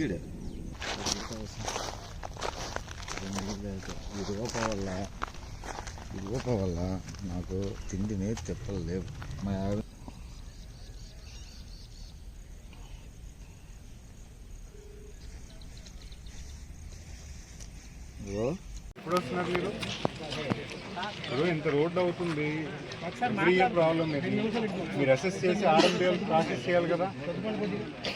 ఈడు ఈ రూప వల్ల ఈ రూప వల్ల నాకు తిండిని తిప్పలు లేవు మా ఆవిడ. ఇదిగో ఎప్పుడు వస్తున్నారు మీరు? ఇప్పుడు ఇంత రోడ్ అవుతుంది. ఎవ్రీ ఇయర్ ప్రాబ్లం ఇది. మీరు అసెస్ చేసి ఆర్ఎంబీఎల్ ప్రాసెస్ చేయాలి కదా.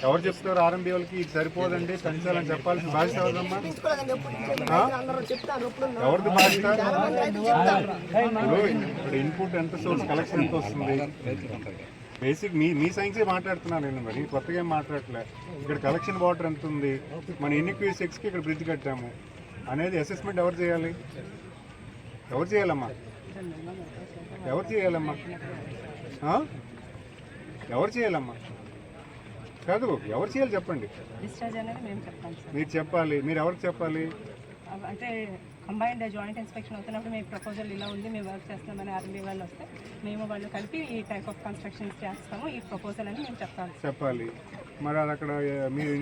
ఎవరు చెప్తారు ఆర్ఎంబీఎల్కి ఇది సరిపోదండి పెంచాలని చెప్పాల్సిన బాధ్యత ఎవరిదమ్మా? ఎవరిది బాధ్యత? ఇప్పుడు ఇన్పుట్ ఎంత సోర్స్ కలెక్షన్ ఎంత వస్తుంది? బేసిక్ మీ మీ సైన్సే మాట్లాడుతున్నాను నేను మరి కొత్తగా ఏం మాట్లాడలే ఇక్కడ కలెక్షన్ వాటర్ ఎంత ఉంది? మన ఎన్ని క్యూసెక్స్కి ఇక్కడ బ్రిడ్జ్ కట్టాము. అనేది అసెస్మెంట్ ఎవరు చేయాలి? ఎవరు చేయాలమ్మా? ఎవరు చేయాలమ్మా? ఎవరు చేయాలమ్మా? కాదు ఎవరు చేయాలి చెప్పండి. మీరు చెప్పాలి. మీరు ఎవరికి చెప్పాలి? అంటే కంబైన్డ్ జాయింట్ ఇన్స్పెక్షన్ అవుతున్నప్పుడు మీ ప్రపోజల్ ఇలా ఉంది మేము వర్క్ చేస్తున్నామని ఆర్మీ వాళ్ళు వస్తే మేము వాళ్ళు కలిపి ఈ టైప్ ఆఫ్ కన్స్ట్రక్షన్స్ చేస్తాము ఈ ప్రపోజల్ అని మేము చెప్తాం చెప్పాలి. మరి అది అక్కడ మీరు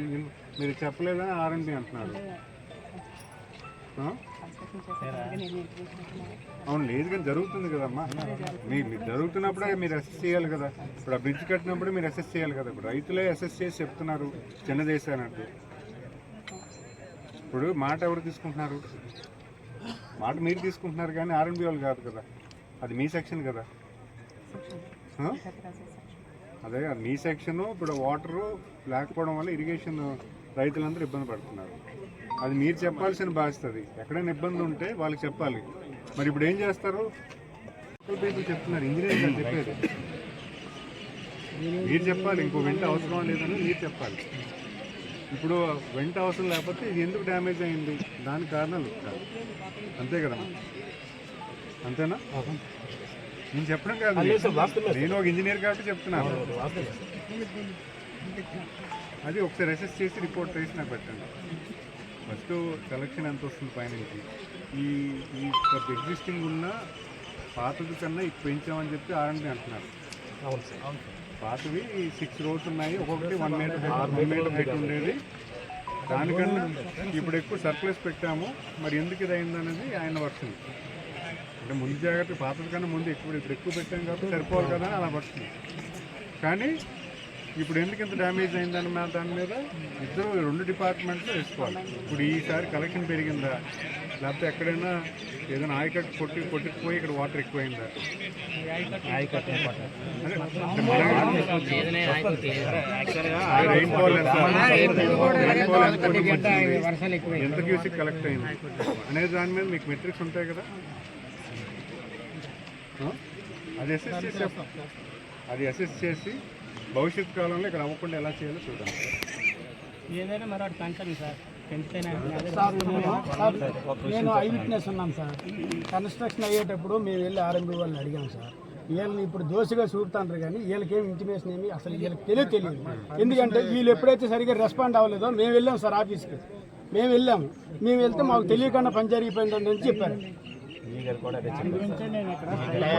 మీరు చెప్పలేదని ఆర్ఎండి అంటున్నారు. అవును లేదు కానీ జరుగుతుంది కదమ్మా. మీ- మీరు జరుగుతున్నప్పుడే మీరు అసెస్ చేయాలి కదా. ఇప్పుడు ఆ బ్రిడ్జ్ కట్టినప్పుడు మీరు అసెస్ చేయాలి కదా. ఇప్పుడు రైతులే అసెస్ చేసి చెప్తున్నారు చిన్న దేశానంటే ఇప్పుడు మాట ఎవరు తీసుకుంటున్నారు? మాట మీరు తీసుకుంటున్నారు కానీ ఆర్ఎండ్బి వాళ్ళు కాదు కదా. అది మీ సెక్షన్ కదా. అది మీ సెక్షన్ ఇప్పుడు వాటరు లేకపోవడం వల్ల ఇరిగేషన్ రైతులందరూ ఇబ్బంది పడుతున్నారు. అది మీరు చెప్పాల్సిన బాధ్యత అది. ఎక్కడైనా ఇబ్బంది ఉంటే వాళ్ళకి చెప్పాలి. మరి ఇప్పుడు ఏం చేస్తారు? పీపుల్ చెప్తున్నారు. ఇంజనీరింగ్ అని చెప్పేది మీరు చెప్పాలి. ఇంకో వెంట అవసరం లేదని మీరు చెప్పాలి. ఇప్పుడు వెంట అవసరం లేకపోతే ఇది ఎందుకు డ్యామేజ్ అయింది? దానికి కారణాలు కాదు అంతే కదా అంతేనా? నేను చెప్పడం కాదు నేను. ఒక ఇంజనీర్ కాబట్టి చెప్తున్నాను. అది ఒకసారి అసెస్ చేసి రిపోర్ట్ చేసి నాకు పెట్టండి. ఫస్ట్ కలెక్షన్ ఎంత వస్తుంది పైనుంచి? ఈ ఈ ఎగ్జిస్టింగ్ ఉన్న పాతది కన్నా ఇప్పుడు పెంచామని చెప్పి ఆర్ఎండి అంటున్నారు. పాతవి సిక్స్ రోడ్స్ ఉన్నాయి. ఒక్కొక్కటి one meter one meter height ఉండేది. దానికన్నా ఇప్పుడు ఎక్కువ సర్ప్లస్ పెట్టాము. మరి ఎందుకు ఇది అయిందనేది ఆయన వర్షన్ అంటే ముందు జాగ్రత్త పాతది కన్నా ముందు ఎక్కువ ఇప్పుడు ఎక్కువ పెట్టాం కాబట్టి సరిపోవాలి కదా అని అలా పడుతుంది కానీ ఇప్పుడు ఎందుకు ఇంత డ్యామేజ్ అయిందని దాని మీద ఇద్దరు రెండు డిపార్ట్మెంట్లో వేసుకోవాలి. ఇప్పుడు ఈసారి కలెక్షన్ పెరిగిందా? లేకపోతే ఎక్కడైనా ఏదైనా ఆయకట్టు కొట్టి కొట్టుకుపోయి ఇక్కడ వాటర్ ఎక్కువైందా? ఎంత? క్యూసిక్ కలెక్ట్ అయింది? అనే దాని మీద మీకు మెట్రిక్స్ ఉంటాయి కదా? అది అసెస్ చేసి అది అసెస్ చేసి భవిష్యత్ కాలంలో ఇక్కడ అవ్వకుండా ఎలా చేయాలో చూడండి ఏదైనా మరొకటి పెంచండి సార్. నేను ఐ విట్నెస్ ఉన్నాను సార్. కన్స్ట్రక్షన్ అయ్యేటప్పుడు మేము వెళ్ళి ఆర్ఎంబీ వాళ్ళని అడిగాం సార్. వీళ్ళని ఇప్పుడు దోషిగా చూపుతాంటారు కానీ వీళ్ళకి ఏమి ఇంటిమేషన్ ఏమి అసలు వీళ్ళకి తెలియదు తెలియదు. ఎందుకంటే వీళ్ళు ఎప్పుడైతే సరిగ్గా రెస్పాండ్ అవ్వలేదో మేము వెళ్ళాం సార్ ఆఫీస్కి మేము వెళ్ళాము మేము వెళ్తే మాకు తెలియకుండా పని జరిగిపోయిందని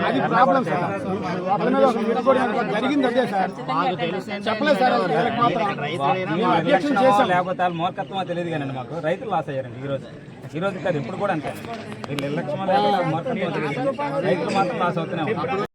అది ప్రాబ్లం సార్. జరిగింది అదే సార్. చెప్పలేదు సార్ చేశాం లేకపోతే వాళ్ళ మూర్ఖత్వమో తెలియదు కానీ మాకు. రైతులు లాస్ అయ్యారండి ఈ రోజు. ఈ రోజు కాదు ఇప్పుడు కూడా అంతే. వీళ్ళు నిర్లక్ష్యం మూర్ఖత్వం రైతులు మాత్రం లాస్ అవుతూనే ఉన్నారు.